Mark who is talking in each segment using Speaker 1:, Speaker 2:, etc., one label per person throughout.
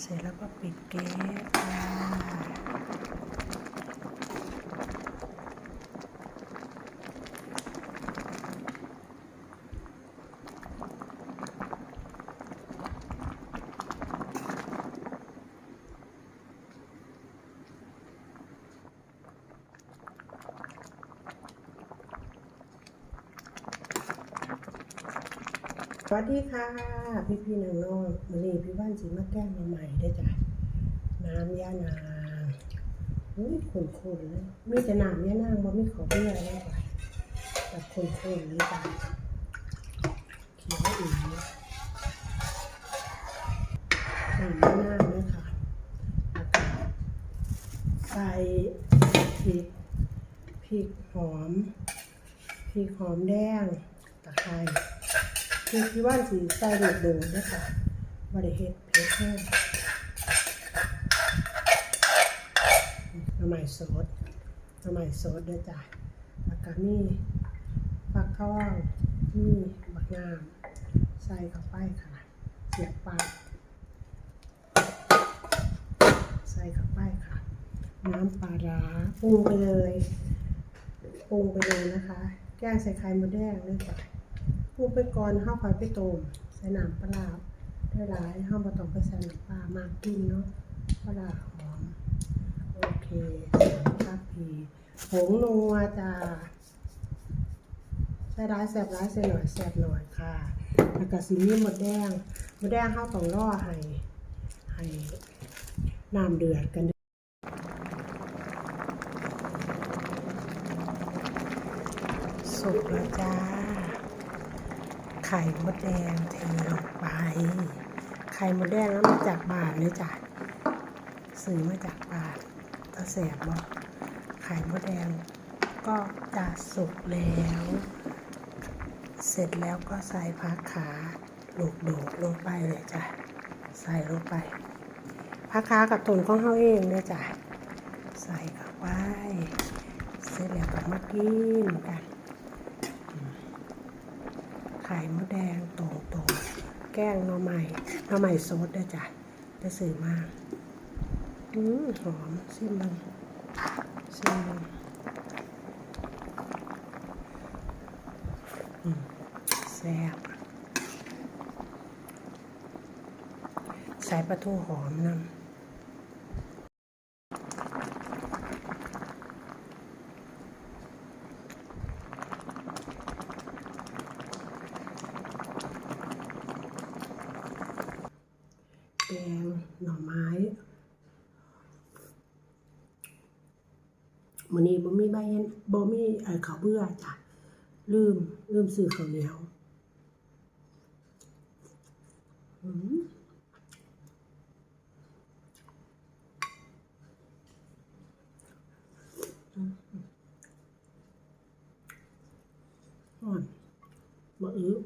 Speaker 1: เสร็จแล้วก็ปิดแก๊ส วัสดีค่ะ พี่พี่ๆน้องน้องๆวันนี้พี่ว่านสีมาแก้มาใหม่ได้จ้ะน้ำยานางอุ้ยขุ่นๆเลยมีแต่น้ำย่านางบ่มีขอเบี้ยเลยจ้ะแบบขุ่นๆเลยจ้ะเขียวอีกน้ำย่านางเลยค่ะใส่พริกพริกหอมพริกหอมแดงตะไคร้ คือพี่ว่านสีใส่ลูกโดดด้วยค่ะบริเฮ็ดเพชรแห้งน้ำใหม่สดน้ำใหม่สดด้วยจ้ะแล้วก็มีฟักทองมีบักงาม ใส่เข้าไปค่ะ เสียบปากใส่เข้าไปค่ะ น้ำปลาร้าปรุงไปเลยปรุงไปเลยนะคะ แกงใส่ไข่มดแดงด้วยจ้ะ ปรุงไปก่อนข้าวคอยไปต้มใส่น้ำปลาได้หลายข้าวบ่ต้องไปใส่น้ำปลามากกินเนาะปลาหอม โอเคครับพี่ผงนัวจ้าใส่ร้ายแสบร้ายใส่หน่อยแสบหน่อยค่ะ แล้วก็สีมีหมดแดงหมดแดงข้าวต้องรอให้ให้น้ำเดือดกันสุกแล้วจ้า ไข่มดแดงเทลงไป ไข่มดแดงแล้วมาจากบาทเลยจ้ะซื้อมาจากบาทตาแสบบอกไข่มดแดงก็จะสุกแล้ว เสร็จแล้วก็ใส่ผักขาลูกโดดลงไปเลยจ้ะใส่ลงไปผักขากับตุนของเขาเองเลยจ้ะใส่เข้าไปเสร็จแล้วก็มากินกัน ไข่มดแดงโตโตๆแกงหน่อไม้หน่อไม้สดด้วยจ้ะจะสื่อมากอืมหอมซิมบังซิมบังแซ่บใส่ปลาทูหอมน้ำ แกงหน่อไม้มื้อนี้บ่มีใบเห็นบ่มีเอ่อข้าวเบื่อจ้ะลืมลืมซื้อข้าวเหนียวอืมอ่อนมาอื้อ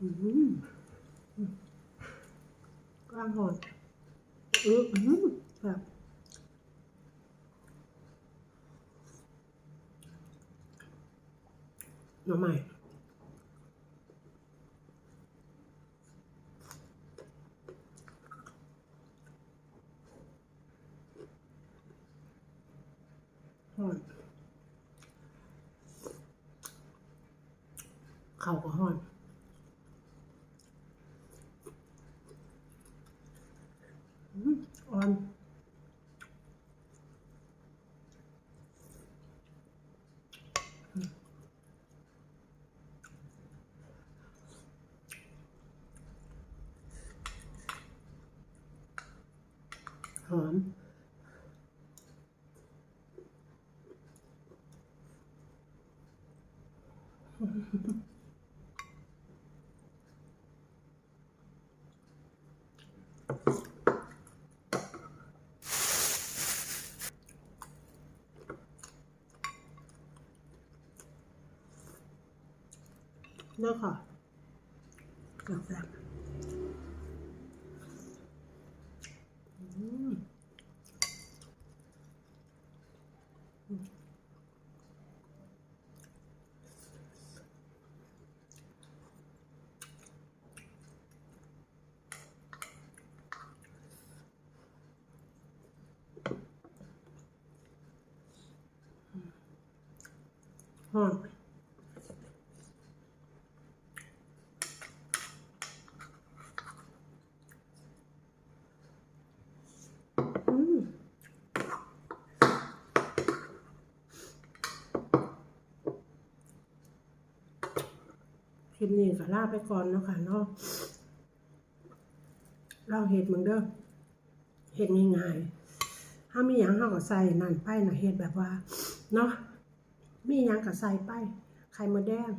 Speaker 1: อืม กลางหอนเอออืมแบบหน่อใหม่หอนเข่าก็หอน อืมอ่อนอืมหอม เนี่ค่ะกาแบอืมอืมอม ลิปนี้ก็ลาไปก่อนเนาะค่ะเนาะเราเห็ดเหมือนเดิมเห็ดง่ายๆถ้ามีหยังเฮาก็ใส่นั่นไปน่ะเฮ็ดแบบว่า เนาะมีหยังก็ใส่ไปไข่มดแดง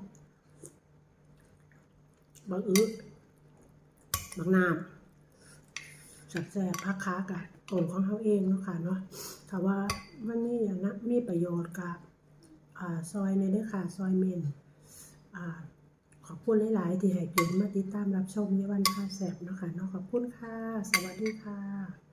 Speaker 1: บักอึบักนาดแซ่บพักค้ากะตรงของเขาเองเนาะค่ะเนาะถ้าว่ามันมีอย่างนะมีประโยชน์กับอ่าซอยในเด้อค่ะ ซอยเมนอ่า อบคุณหลาย ๆ ที่ให้เกียรติมาติดตามรับชมในวันค่าแสบนะคะเนาะขอบคุณค่ะ สวัสดีค่ะ